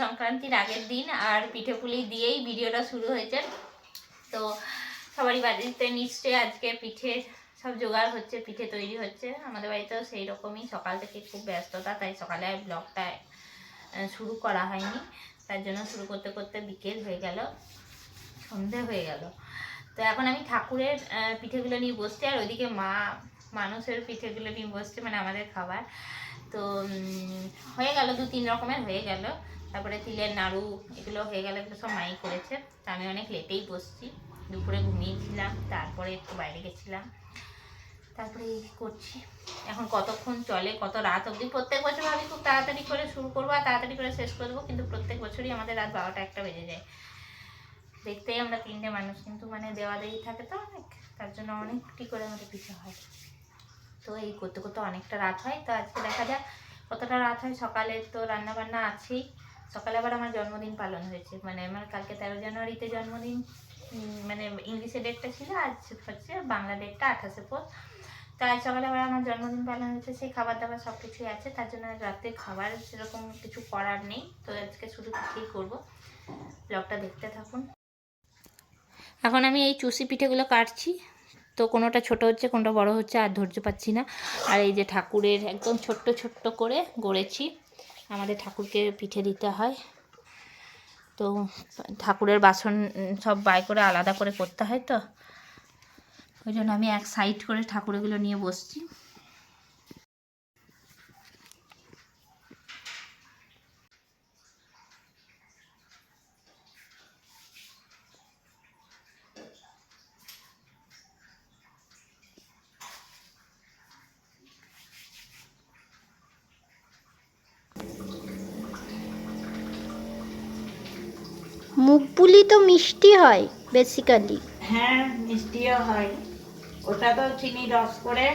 সংক্রান্তির আগের দিন আর পিঠে পুলি দিয়েই ভিডিওটা শুরু হয়েছে। তো সবারই বাড়িতে নিশ্চয়ই আজকে পিঠে সব জোগাড় হচ্ছে, পিঠে তৈরি হচ্ছে। আমাদের বাড়িতেও সেই রকমই। সকাল থেকে খুব ব্যস্ততা, তাই সকালে ব্লগটা শুরু করা হয়নি। তার জন্য শুরু করতে করতে বিকেল হয়ে গেল, সন্ধে হয়ে গেল। তো এখন আমি ঠাকুরের পিঠেগুলো নিয়ে বসছি, আর ওইদিকে মা, মানুষের পিঠেগুলো নিয়ে বসছে মানে আমাদের খাবার। তো হয়ে গেল দু তিন রকমের হয়ে গেল। তারপরে তিলের নাড়ু, এগুলো হয়ে গেলে এগুলো সব মাই করেছে। তা আমি অনেক লেটেই বসছি। দুপুরে ঘুমিয়েছিলাম, তারপরে একটু বাইরে গেছিলাম। তারপরে করছি। এখন কতক্ষণ চলে, কত রাত অবধি? প্রত্যেক বছর ভাবি খুব তাড়াতাড়ি করে শুরু করব আর তাড়াতাড়ি করে শেষ করে দেবো, কিন্তু প্রত্যেক বছরই আমাদের রাত বারোটা একটা বেজে যায়। দেখতেই আমরা তিনটে মানুষ, কিন্তু মানে দেওয়া দেওয়ি থাকে তো অনেক, তার জন্য অনেকটি করে আমাদের পিছু হয়। তো এই করতে করতে অনেকটা রাত হয়। তো আজকে দেখা যাক কতটা রাত হয়। সকালে তো রান্না বান্না আছেই। সকালে আবার আমার জন্মদিন পালন হয়েছে। মানে আমার কালকে তেরো জানুয়ারিতে জন্মদিন মানে ইংলিশে ডেটটা ছিল, আজ হচ্ছে বাংলা ডেটটা আঠাশে পর তো আজ সকালে আবার আমার জন্মদিন পালন হয়েছে, সেই খাবার দাবার সব কিছুই আছে, তার জন্য রাতে খাবার সেরকম কিছু করার নেই। তো আজকে শুধু পিঠেই করব। ব্লগটা দেখতে থাকুন। এখন আমি এই চুষি পিঠেগুলো কাটছি। তো কোনোটা ছোট হচ্ছে, কোনোটা বড় হচ্ছে আর ধৈর্য পাচ্ছি না। আর এই যে ঠাকুরের একদম ছোট্ট ছোট্ট করে গড়েছি। আমাদের ঠাকুরকে পিঠে দিতে হয়। তো ঠাকুরের বাসন সব বাই করে আলাদা করে করতে হয় তো। ওই জন্য আমি এক সাইড করে ঠাকুরগুলো নিয়ে বসছি। মুখ পুলি তো মিষ্টি হয় বেসিক্যালি হ্যাঁ মিষ্টিও হয়। ওটা তো চিনি রস করে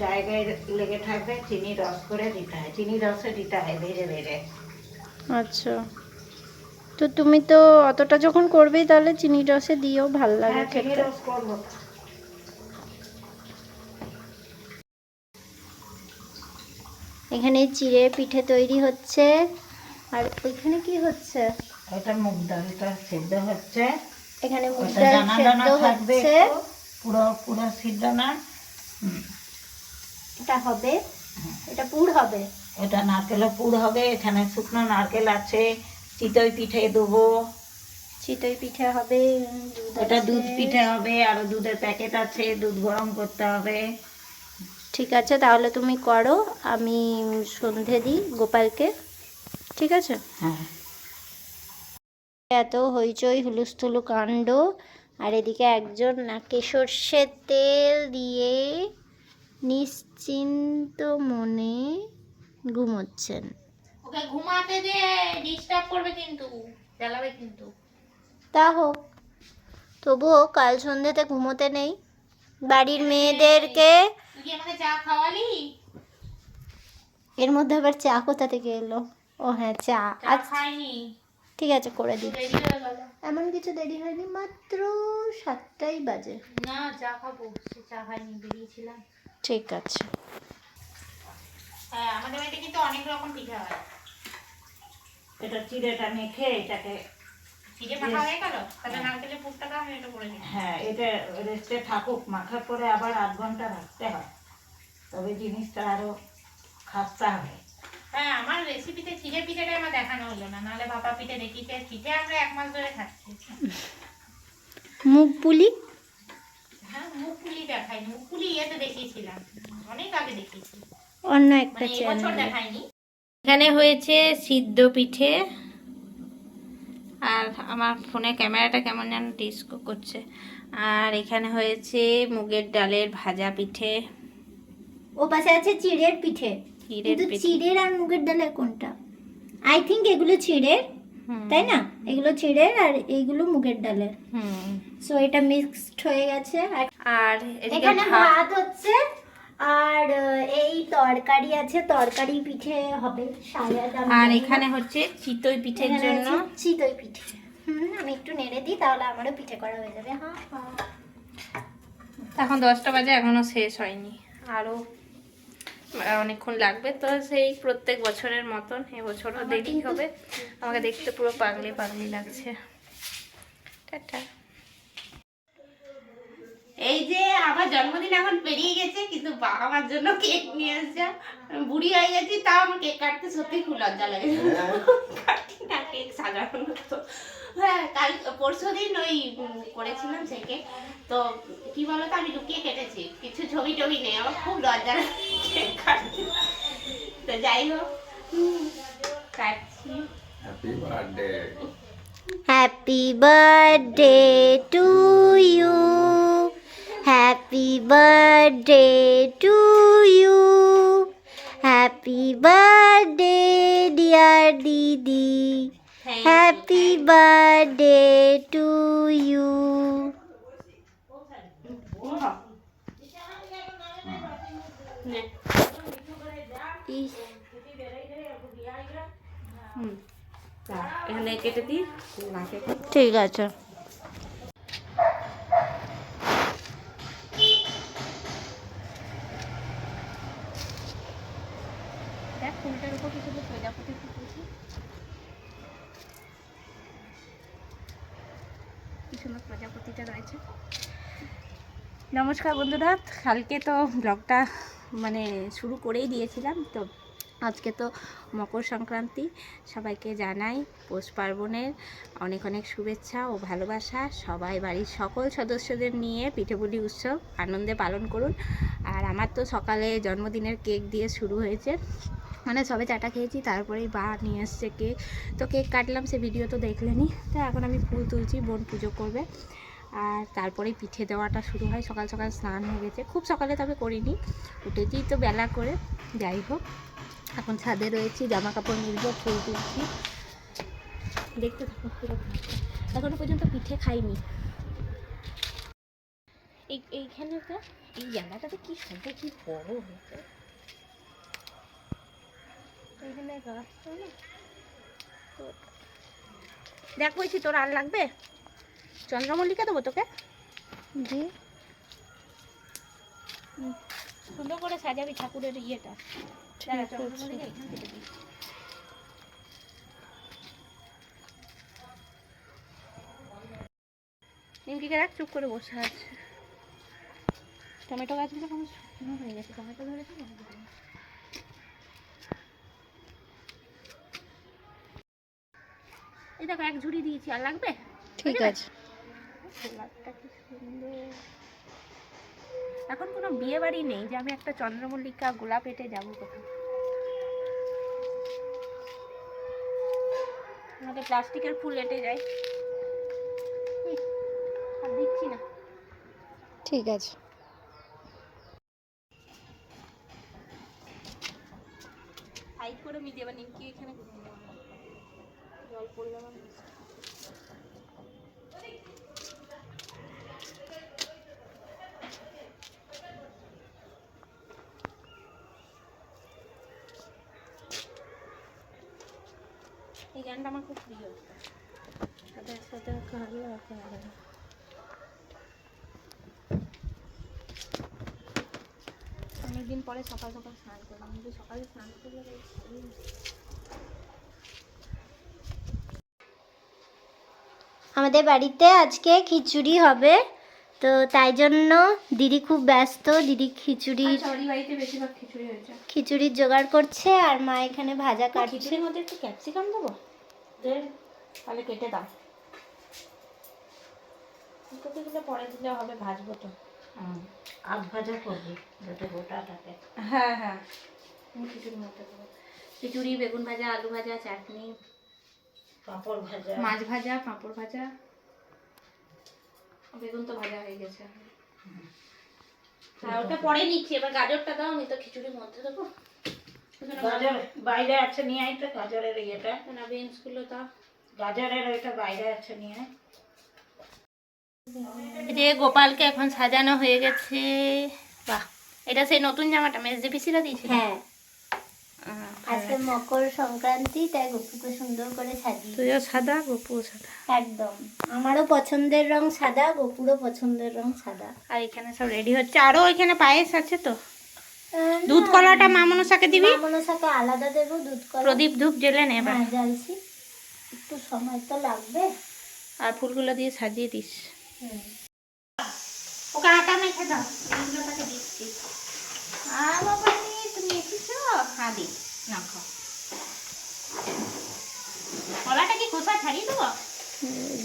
গায়ে গায়ে লেগে থাকবে চিনি রস করে দিতে হয়। চিনি রসে দিতে হয় ভেজে ভেজে আচ্ছা। তো তুমি তো অতটা যখন করবেই তাহলে চিনি রসে দিও ভালো লাগে হ্যাঁ চিনি খেতে। রস করব। এখানে চিড়ে পিঠে তৈরি হচ্ছে। আর ওইখানে কি হচ্ছে? ওটা মুগ ডালটা সেদ্ধ হচ্ছে। এখানে মুগ ডাল সেদ্ধ হচ্ছে। পুরো পুরো সিদ্ধ না। এটা হবে। এটা পুর হবে। ওটা নারকেলের পুর হবে। এখানে শুকনো নারকেল আছে। চিতই পিঠে দেবো। চিতই পিঠে হবে ওটা দুধ পিঠে হবে। আর দুধের প্যাকেট আছে। দুধ গরম করতে হবে। ঠিক আছে তাহলে তুমি করো। আমি সন্ধে দিই গোপালকে। ঠিক আছে? হ্যাঁ। এত হইচই হুলুস্থুলু কাণ্ড। আর এদিকে একজন নাকে সর্ষের তেল দিয়ে নিশ্চিন্ত মনে ঘুমোচ্ছেন। ওকে ঘুমাতে দে ডিস্টার্ব করবে কিন্তু জ্বালাবে কিন্তু। তা হোক তবুও কাল সন্ধ্যেতে ঘুমোতে নেই। বাড়ির মেয়েদেরকে চা খাওয়ালি? এর মধ্যে আবার চা কোথা থেকে এলো? ও হ্যাঁ চা। চা আজ খাইনি। ঠিক আছে করে দিই এমন কিছু দেরি হয়নি মাত্র সাতটাই বাজে। না চা খাব চা খাইনি বেরিয়েছিলাম। ঠিক আছে। হ্যাঁ আমাদের বাড়িতে কিন্তু অনেক রকম পিঠা হয়। এটা চিড়েটা মেখে এটাকে চিড়ে মাখা হয়ে গেল? তাহলে নারকেলের পুরটাকে আমি এটা করে দিই হ্যাঁ এটা রেস্টে থাকুক মাখার পরে আবার আধ ঘণ্টা রাখতে হয়। তবে জিনিসটা আরও খাস্তা হয়। হ্যাঁ আমার রেসিপিতে চিড়ে পিঠেটা আমার দেখানো হলো না নাহলে ভাপা পিঠে দেখিতে পিঠে আমরা এক মাস ধরে খাচ্ছি। মুখ পুলি? হ্যাঁ মুখ পুলি দেখাই মুখ পুলি ইয়েতে দেখিয়েছিলাম অনেক আগে দেখিয়েছি। অন্য একটা মানে চ্যানেল দেখাইনি। এখানে হয়েছে সিদ্ধ পিঠে আর আমার ফোনে ক্যামেরাটা কেমন যেন ডিস্কো করছে। আর এখানে হয়েছে মুগের ডালের ভাজা পিঠে। ও পাশে আছে চিড়ের পিঠে। চিড়ের কিন্তু চিড়ের আর মুগের ডালের কোনটা? আই থিঙ্ক এগুলো চিড়ের তাই না? এগুলো চিড়ের আর এইগুলো মুগের ডালের। সো এটা মিক্সড হয়ে গেছে। আর এখানে ভাত। হচ্ছে আর এই তরকারি আছে। তরকারি পিঠে হবে আর এখানে হচ্ছে চিতই পিঠের জন্য। চিতই পিঠে। হুম আমি একটু নেড়ে দিই তাহলে আমারও পিঠে করা হয়ে যাবে। হ্যাঁ এখন দশটা বাজে এখনও শেষ হয়নি। আরও আর অনেকক্ষণ লাগবে। তো সেই প্রত্যেক বছরের মতন এবছরও দেরি হবে। আমাকে দেখতে পুরো পাগলি পাগলি লাগছে। টাটা। এই যে আমার জন্মদিন এখন পেরিয়ে গেছে কিন্তু বাবা আমার জন্য কেক নিয়ে আসছে বুড়ি হয়ে গেছি তাও আমার কেক কাটতে সত্যি খুব লজ্জা লাগে। না কেক সাজানো তো হ্যাঁ কাল পরশু দিন ওই করেছিলাম সেই কেক তো কি বলতো আমি লুকিয়ে কেটেছি। কিছু ছবি টবি নেই। আমার খুব লজ্জা কেক কাটতে। তো যাই হোক কাটছি। Happy birthday happy birthday to you happy birthday to you happy birthday dear didi happy birthday to you নে। হুম তা, এখানে কেটে দিই মাকে ঠিক আছে। দেখ ফুলটার উপর কিছু প্রজাপতি ফুটেছে কি প্রজাপতিটা রয়েছে। নমস্কার বন্ধুরা, কালকে তো ব্লগটা মানে শুরু করেই দিয়েছিলাম, তো আজকে তো মকর সংক্রান্তি, সবাইকে জানাই পৌষ পার্বণের অনেক অনেক শুভেচ্ছা ও ভালোবাসা। সবাই বাড়ির সকল সদস্যদের নিয়ে পিঠেপুলি উৎসব আনন্দে পালন করুন। আর আমার তো সকালে জন্মদিনের কেক দিয়ে শুরু হয়েছে। মানে সবে চাটা খেয়েছি, তারপরেই বা নিয়ে এসছে কেক। তো কেক কাটলাম, সে ভিডিও তো দেখলেনি। তো এখন আমি ফুল তুলছি, বোন পুজো করবে। আর তারপরে পিঠে দেওয়াটা শুরু হয়। সকাল সকাল স্নান হয়ে গেছে। খুব সকালে তবে করিনি। উঠেছি তো বেলা করে। যাই হোক, এখন ছাদে রয়েছি জামা কাপড় মিলবো ফুল তুলছি। দেখতে থাকুন পুরো ব্লগটা। এখনও পর্যন্ত পিঠে খাইনি। এই এইখানে তো এই জায়গাটাতে কি সাথে কি বড় হয়েছে। এখানে তো, দেখ তোর আর লাগবে? চন্দ্রমল্লিকা দেবো তোকে। জি সুন্দর করে সাজাবি ঠাকুরের ইয়েটা। চন্দ্রমল্লিকা এখান থেকে দিই। নিমকিকে রাখ চুপ করে বসে আছে। টমেটো গাছগুলো কেমন শুকনো হয়ে গেছে? টমেটো ধরেছে এই দেখো এক ঝুড়ি দিয়েছি। আর লাগবে? ঠিক আছে। গোলাপটা কি সুন্দর। এখন কোনো বিয়ে বাড়ি নেই যে আমি একটা চন্দ্রমল্লিকা গোলাপ হেঁটে যাব কোথাও। আমাদের প্লাস্টিকের ফুল হেঁটে যাই হুম, আর দিচ্ছি না। ঠিক আছে। করে মি দেবা নিমকি এখানে জল পড়লে আমার গানটা আমার খুব প্রিয়। সাথে সাথে কালো আকার অনেকদিন পরে সকাল সকাল স্নান করলাম। কিন্তু সকালে স্নান করলে। আমাদের বাড়িতে আজকে খিচুড়ি হবে তো তাই জন্য দিদি খুব ব্যস্ত। দিদি খিচুড়ির আচ্ছা, খিচুড়ি খিচুড়ির জোগাড় করছে আর মা এখানে ভাজা কাটছে। খিচুড়ির মধ্যে একটু ক্যাপসিকাম দেবো? তাহলে কেটে দাও। পরে দিলে হবে ভাজবো তো। আধ ভাজা করবি যাতে গোটা থাকে। হ্যাঁ হ্যাঁ। খিচুড়ির মধ্যে দেবো। খিচুড়ি বেগুন ভাজা আলু ভাজা চাটনি। পাঁপড় ভাজা। মাছ ভাজা পাঁপড় ভাজা। বেগুন তো ভাজা হয়ে গেছে। হ্যাঁ ওটা পরে নিচ্ছি এবার গাজরটা দাও আমি তো খিচুড়ির মধ্যে দেবো। গাজর বাইরে আছে নিয়ে আয় তো গাজরের ইয়েটা। না বিনসগুলো গাজরের ওইটা বাইরে আছে নিয়ে আয়। যে গোপালকে এখন সাজানো হয়ে গেছে। বাহ এটা সেই নতুন জামাটা মেজদি পিসিরা দিয়েছিল? হ্যাঁ। আজকে মকর সংক্রান্তি তাই গপুকে সুন্দর করে সাজিয়ে তুইও সাদা গপুও সাদা। একদম। আমারও পছন্দের রং সাদা গপুরও পছন্দের রং সাদা। আর এখানে সব রেডি হচ্ছে। আরও এখানে পায়েস আছে তো? দুধ কলাটা মা মনসাকে দিবি? মনসাকে আলাদা দেবো দুধ কলা। প্রদীপ ধূপ জ্বেলে নে এবার। হ্যাঁ জ্বালছি। একটু সময় তো লাগবে। আর ফুলগুলো দিয়ে সাজিয়ে দিস। ওকে আটা মেখে দাও। এইগুলো তাকে দিচ্ছি। আর বাবা তুমি এসেছ? হ্যাঁ দি। না খাও কলাটা কি খোসা ছাড়িয়ে দেবো?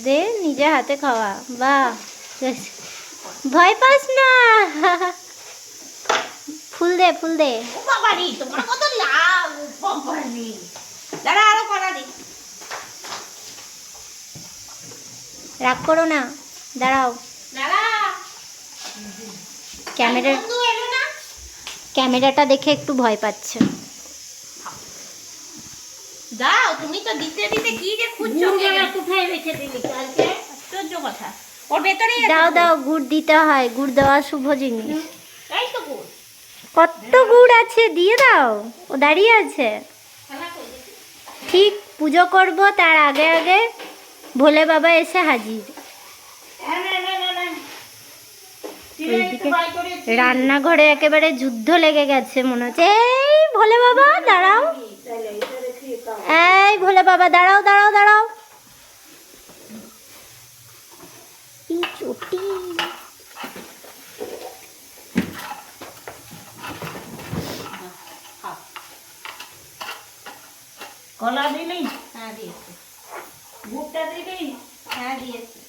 দে নিজে হাতে খাওয়া। বাহ। বেশ। ভয় পাস না। ফুল দে ফুল দে বাবা রে তোমার কত লাভ বাবা রে দাঁড়া আরও কলা দি রাগ করো না দাঁড়াও। ক্যামেরা ক্যামেরাটা দেখে একটু ভয় পাচ্ছে। দাও তুমি তো দিতে দিতে কি যে খুঁজছো কোথায় রেখে দিলি কালকে? আশ্চর্য কথা। ওর ভেতরেই দাও গুড়। দাও গুড় দিতে হয় গুড় দেওয়া শুভ জিনিস। কত গুড় আছে, দিয়ে দাও। ও দাঁড়িয়ে আছে। ঠিক, পুজো করব, তার আগে আগে ভোলে বাবা এসে হাজির। রান্নাঘরে একেবারে যুদ্ধ লেগে গেছে, মনে হচ্ছে। এই ভোলে বাবা, দাঁড়াও। এই ভোলে বাবা, দাঁড়াও দাঁড়াও দাঁড়াও। চটি খাও কলা দিলি? হ্যাঁ দিয়েছি। গুড়টা দিলি? হ্যাঁ দিয়েছি।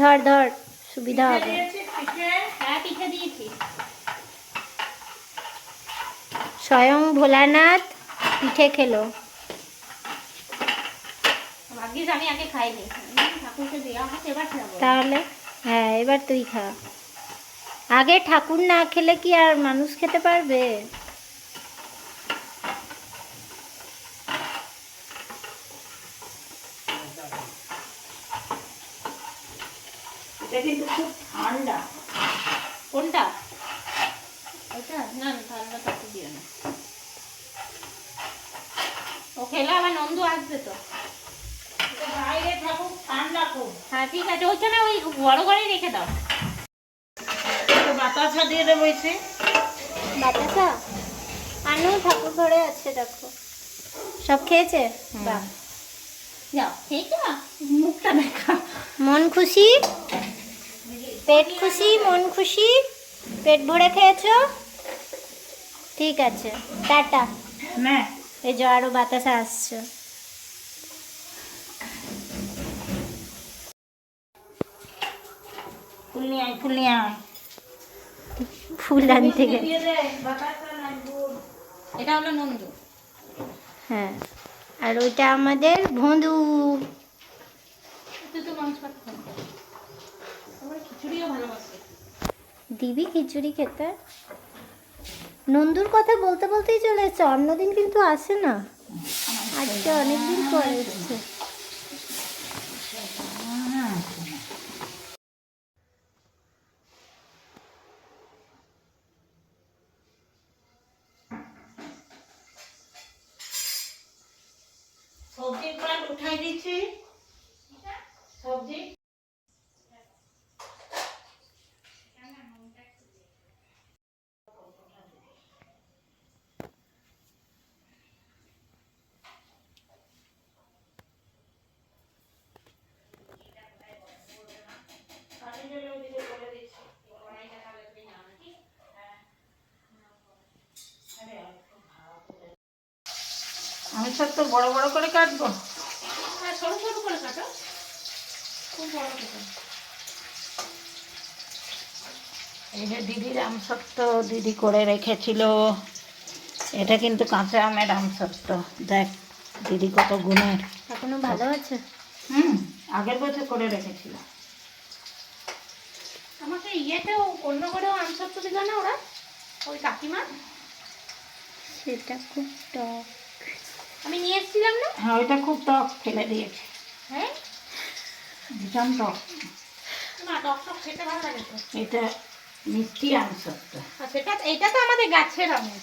ধর ধর সুবিধা হবে। হ্যাঁ স্বয়ং ভোলানাথ পিঠে খেলো। তাহলে হ্যাঁ এবার তুই খা। আগে ঠাকুর না খেলে কি আর মানুষ খেতে পারবে? এটা কিন্তু খুব ঠান্ডা। কোনটা? ওটা? না না ঠান্ডা তাকে দিও না। ও খেলে আবার নন্দু আসবে তো। বাইরে থাকুক ঠান্ডা খুব। হ্যাঁ ঠিক আছে। ওইখানে ওই বড় ঘরে রেখে দাও। বাতাসা দিয়ে দেবো এসে বাতাসা? আনু ঠাকুর ঘরে আছে দেখো। সব খেয়েছে? বাহ। যাও খেয়েছো মুখটা দেখা। মন খুশি? পেট খুশি? মন খুশি? পেট ভরে খেয়েছো? ঠিক আছে টাটা। না। এই যে আরও বাতাসা আসছে। ফুল নিয়ে আয় ফুল নিয়ে আয়। ফুল আনতে গেছে এটা হলো নন্দু। হ্যাঁ আর ওইটা আমাদের ভালোবাসে। দিবি খিচুড়ি খেতে? নন্দুর কথা বলতে বলতেই চলে এসছে। অন্যদিন কিন্তু আসে না। আজকে অনেকদিন পরে এসছে। উঠাই দিচ্ছি। সবজি। আমি সব তো বড় বড় করে কাটবো। ছোট ছোট করে কাটো। খুব বড় করে এই যে দিদির আমসত্ব দিদি করে রেখেছিল। এটা কিন্তু কাঁচা আমের আমসত্ব দেখ দিদি কত গুণের। এখনও ভালো আছে? হুম আগের বছর করে রেখেছিল। আমাকে ইয়েতেও অন্য করেও আমসত্ব দিল না ওরা? ওই কাকিমা? সেটা খুব টক। আমি নিয়ে এসেছিলাম না? হ্যাঁ ওইটা খুব টক ফেলে দিয়েছে। হ্যাঁ? ভীষণ টক। না টক টক খেতে ভালো লাগে তো। এটা মিষ্টি আমসত্ব আর সেটা এটা তো আমাদের গাছের আমের।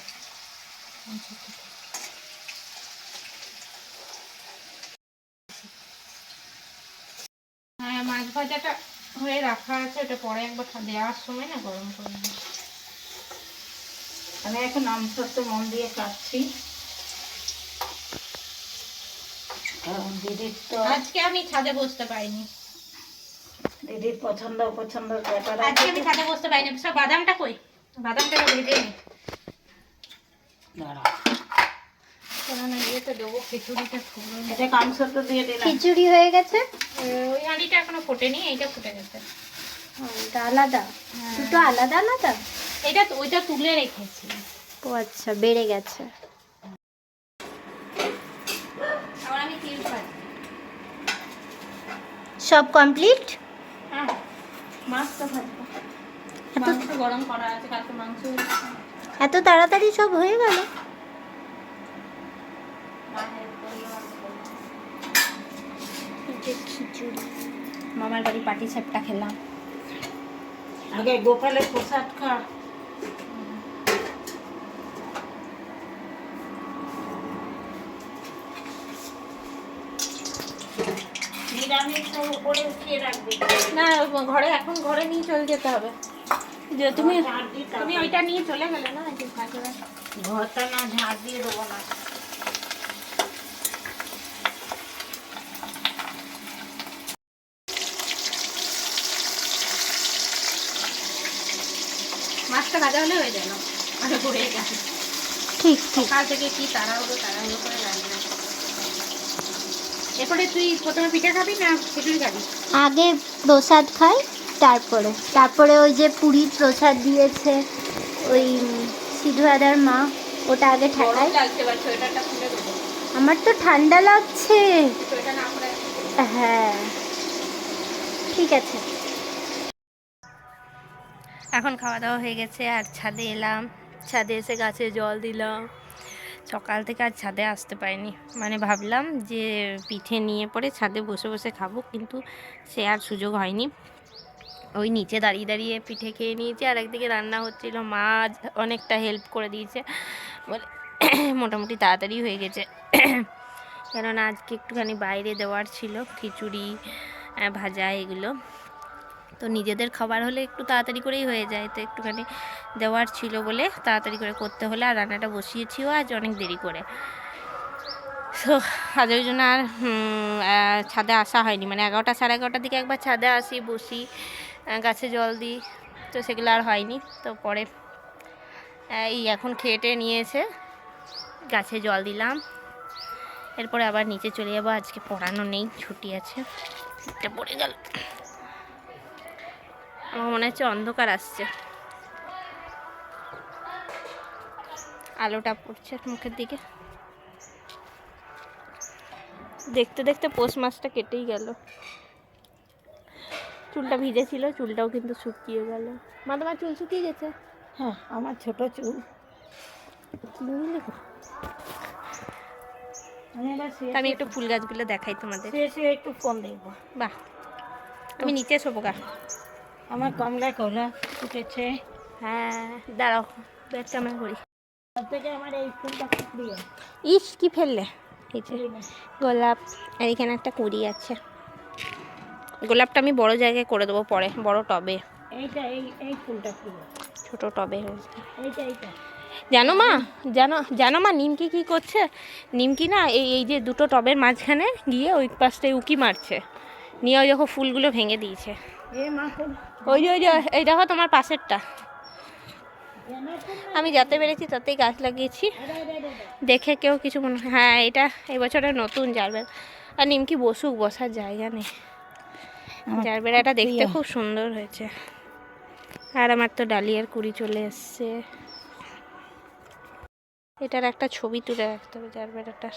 হ্যাঁ ভাজাটা হয়ে রাখা আছে ওটা পরে একবার দেওয়ার সময় না গরম করে। আমি এখন আমসত্ব মন দিয়ে কাটছি দিদির তো আজকে আমি ছাদে বসতে পারিনি। দিদির পছন্দ পছন্দের ব্যাপার আজকে আমি ছাদে বসতে পারিনি। সব বাদামটা কই? বাদামটা ভেজে নি। দাঁড়া। দিলাম। খিচুড়ি হয়ে গেছে? ওই হাঁড়িটা এখনও ফোটেনি এইটা ফুটে গেছে। আলাদা? দুটো আলাদা আলাদা? এটা ওইটা তুলে রেখেছি। ও আচ্ছা বেড়ে গেছে আবার আমি তিল ভাজি সব কমপ্লিট হ্যাঁ ভাজবো। এত মাংস গরম করা আছে কালকে মাংস এত তাড়াতাড়ি সব হয়ে গেল? খিচুড়ি। মামার বাড়ি পাটি সাপটা খেলাম। আগে গোপালের প্রসাদ খা। নিরামিষ উপরে উঠিয়ে রাখবি। না ঘরে এখন ঘরে নিয়ে চলে যেতে হবে। যে তুমি তুমি ওইটা নিয়ে চলে গেলে না যে ঘরটা না ঝাড় দিয়ে দেবো না। মাছটা ভাজা হলে হয়ে যায় না? গেছে। ঠিক ঠিক। সকাল থেকে কি তারা তাড়াহুড়ো তাড়াহুড়ো করে রান্না এরপরে তুই প্রথমে পিঠে খাবি না খিচুড়ি খাবি? আগে প্রসাদ খাই তারপরে। তারপরে ওই যে পুরীর প্রসাদ দিয়েছে ওই উম, সিধু দাদার মা ওটা আগে ঠাকাই আমার তো ঠান্ডা লাগছে। হ্যাঁ। ঠিক আছে। এখন খাওয়া দাওয়া হয়ে গেছে আর ছাদে এলাম। ছাদে এসে গাছে জল দিলাম। সকাল থেকে আর ছাদে আসতে পারিনি। মানে ভাবলাম যে পিঠে নিয়ে পরে ছাদে বসে বসে খাব, কিন্তু সে আর সুযোগ হয়নি। ওই নিচে দাঁড়িয়ে দাঁড়িয়ে পিঠে খেয়ে নিয়েছি, আর একদিকে রান্না হচ্ছিল মা অনেকটা হেল্প করে দিয়েছে। বলে মোটামুটি তাড়াতাড়ি হয়ে গেছে। কেননা আজকে একটুখানি বাইরে দেওয়ার ছিল, খিচুড়ি ভাজা, এগুলো। তো নিজেদের খাবার হলে একটু তাড়াতাড়ি করেই হয়ে যায়। তো একটুখানি দেওয়ার ছিল বলে তাড়াতাড়ি করে করতে হলে আর রান্নাটা বসিয়েছিও আজ অনেক দেরি করে। তো আজ ওই জন্য আর ছাদে আসা হয়নি। মানে এগারোটা, সাড়ে এগারোটার দিকে একবার ছাদে আসি, বসি গাছে জল দিই। তো সেগুলো আর হয়নি। তো পরে এই এখন খেটে নিয়েছে, গাছে জল দিলাম। এরপরে আবার নিচে চলে যাব। আজকে পড়ানো নেই, ছুটি আছে। এটা পড়ে গেল। আমার মনে হচ্ছে অন্ধকার আসছে। আলোটা পড়ছে মুখের দিকে। দেখতে দেখতে পোষ মাছটা কেটেই গেল। চুলটা ভিজেছিল চুলটাও কিন্তু শুকিয়ে গেল। মা তোমার চুল শুকিয়ে গেছে? হ্যাঁ আমার ছোট চুল। আমি একটু ফুল গাছগুলো দেখাই তোমাদের। একটু ফোন দেখব। বাহ আমি নিচে শোবো গা। আমার কমলা কলা ফুটেছে। হ্যাঁ দাঁড়াও ব্যাগ কেমন করি সব থেকে আমার এই ফুলটা খুব প্রিয়। ইস কি ফেললে? এই যে গোলাপ আর এখানে একটা কুড়ি আছে। গোলাপটা আমি বড় জায়গায় করে দেবো পরে বড় টবে। এইটা এই এই ফুলটা প্রিয়। ছোট টবে এইটা এইটা। জানো মা জানো জানো মা নিমকি কি করছে? নিমকি না এই এই যে দুটো টবের মাঝখানে গিয়ে ওই পাশটায় উকি মারছে। নিয়ে ওই দেখো ফুলগুলো ভেঙে দিয়েছে। ওই যে ওই যে এই দেখো তোমার পাশেরটা। আমি যাতে পেরেছি তাতেই গাছ লাগিয়েছি। দেখে কেউ কিছু মনে হ্যাঁ এটা এই বছরের নতুন জারবের আর নিমকি বসুক বসার জায়গা নেই। আমার জারবেরাটা দেখতে খুব সুন্দর হয়েছে। আর আমার তো ডালিয়ার কুড়ি চলে এসছে। এটার একটা ছবি তুলে রাখতে হবে জারবেরাটার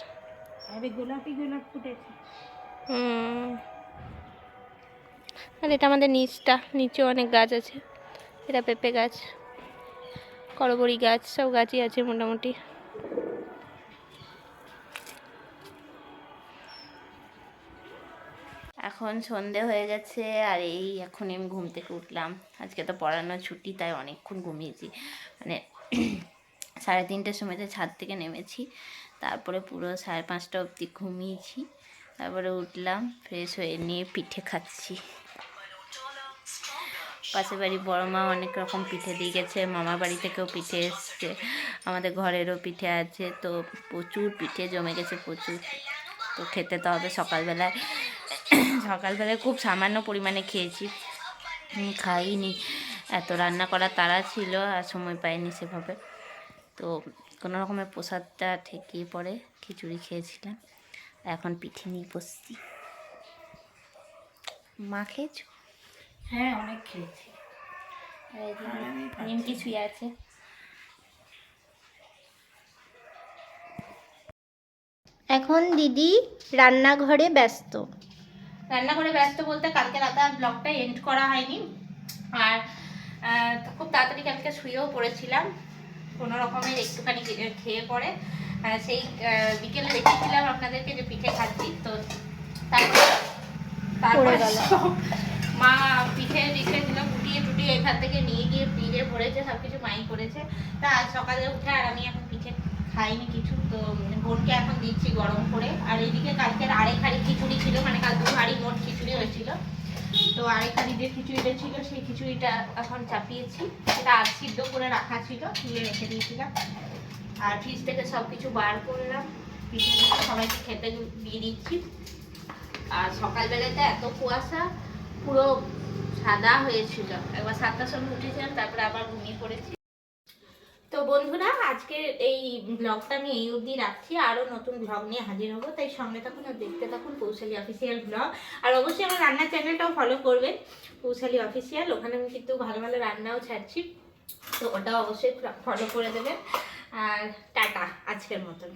আরে গোলাপি গোলাপ ফুটেছে। হুম। আর এটা আমাদের নিচটা, নিচে অনেক গাছ আছে। এটা পেঁপে গাছ করবড়ি গাছ, সব গাছই আছে মোটামুটি। এখন সন্ধে হয়ে গেছে আর এই এখন আমি ঘুম থেকে উঠলাম। আজকে তো পড়ানো ছুটি, তাই অনেকক্ষণ ঘুমিয়েছি। মানে সাড়ে তিনটের সময়তে ছাদ থেকে নেমেছি। তারপরে পুরো সাড়ে পাঁচটা অবধি ঘুমিয়েছি। তারপরে উঠলাম ফ্রেশ হয়ে নিয়ে পিঠে খাচ্ছি। পাশের বাড়ি বড় মা অনেক রকম পিঠে দিয়ে গেছে, মামার বাড়ি থেকেও পিঠে এসছে, আমাদের ঘরেরও পিঠে আছে, তো প্রচুর পিঠে জমে গেছে, প্রচুর। তো খেতে তো হবে সকালবেলায়। সকালবেলায় খুব সামান্য পরিমাণে খেয়েছি খাইনি। এত রান্না করার তাড়া ছিল আর সময় পাইনি সেভাবে। তো কোনো রকমের প্রসাদটা ঠেকিয়ে পরে খিচুড়ি খেয়েছিলাম। এখন পিঠে নিয়ে বসছি। মা খেয়েছো? হ্যাঁ অনেক খেয়েছি। আর এই নিম কিছুই আছে। এখন দিদি রান্নাঘরে ব্যস্ত। রান্নাঘরে ব্যস্ত বলতে কালকে রাতে আর ব্লগটা এন্ড করা হয়নি। আর খুব তাড়াতাড়ি কালকে শুয়েও পড়েছিলাম। কোনো রকমের একটুখানি খেয়ে- পরে সেই বিকেলে দেখেছিলাম আপনাদেরকে যে পিঠে খাচ্ছি। তো তারপরে তারপরে পড়ে মা পিঠে টিঠে দিল ফুটিয়ে টুটিয়ে এখান থেকে নিয়ে গিয়ে ফ্রিজে ভরেছে সব কিছু মাই করেছে। তা আজ সকালে উঠে আর আমি এখন পিঠে খাইনি কিছু, তো বোনকে এখন দিচ্ছি গরম করে। আর এইদিকে কালকের আরেক হাড়ি খিচুড়ি ছিল মানে কাল দু হাড়ি মোট খিচুড়ি হয়েছিল। তো আরেক হাড়ি যে খিচুড়িটা ছিল, সেই খিচুড়িটা এখন চাপিয়েছি। সেটা আজ সিদ্ধ করে রাখা ছিল, তুলে রেখে দিয়েছিলাম। আর ফ্রিজ থেকে সব কিছু বার করলাম। পিঠে সবাইকে খেতে দিয়ে দিচ্ছি। আর সকালবেলাতে এত কুয়াশা পুরো সাদা হয়েছিল। একবার সাতটার সময় উঠেছিলাম, তারপরে আবার ঘুমিয়ে পড়েছি। তো বন্ধুরা, আজকে এই ব্লগটা আমি এই অবধি রাখছি। আরও নতুন ব্লগ নিয়ে হাজির হব। তাই সঙ্গে তখন দেখতে থাকুন কৌশলী অফিসিয়াল ব্লগ আর অবশ্যই আমার রান্নার চ্যানেলটাও ফলো করবেন, কৌশলী অফিসিয়াল ওখানে আমি কিন্তু ভালো ভালো রান্নাও ছাড়ছি। তো ওটাও অবশ্যই ফলো করে দেবেন। আর টাটা, আজকের মতন।